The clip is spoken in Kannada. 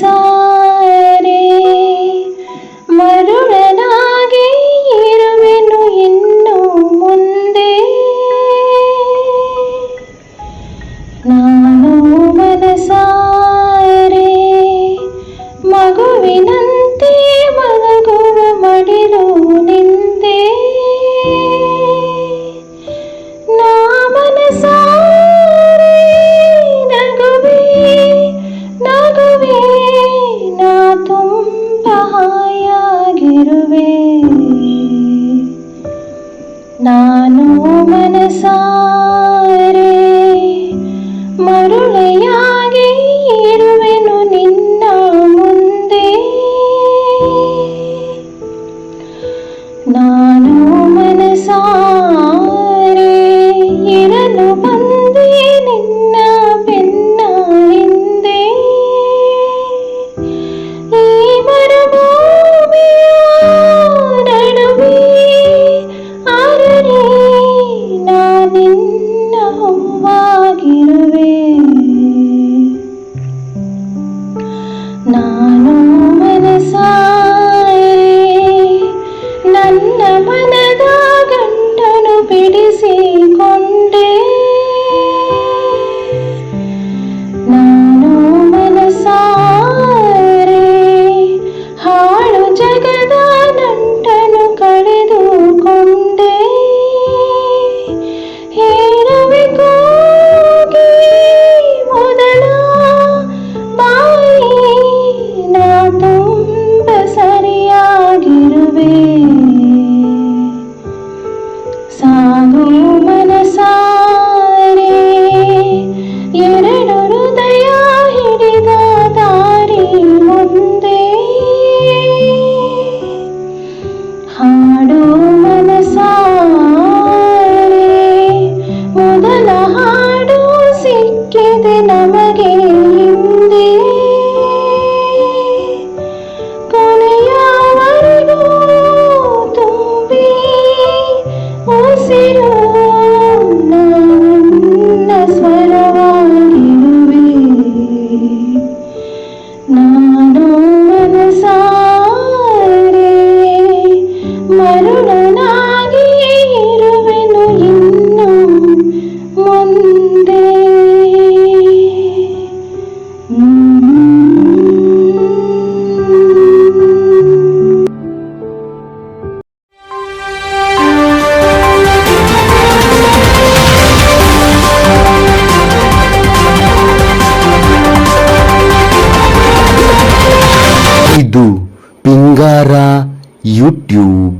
xa ಇರುವೆ ನಾನು ಮನಸಾರೆ ಮರುಳೆಯಾಗಿ ಇರುವೆನು ನಿನ್ನ ಮುಂದೆ. ನಾನು ಮನಸಾರೆ ನಾನು ಮನಸಾರೆ ನನ್ನ ಮನದ ಗಂಟನು ಬಿಡಿಸಿಕೊಂಡೆ ನಾನು ಮನಸಾರೆ ಹಾಳು ಜಗದ ನಂಟನು 洒落。ಇದು ಪಿಂಗಾರ ಯೂಟ್ಯೂಬ್.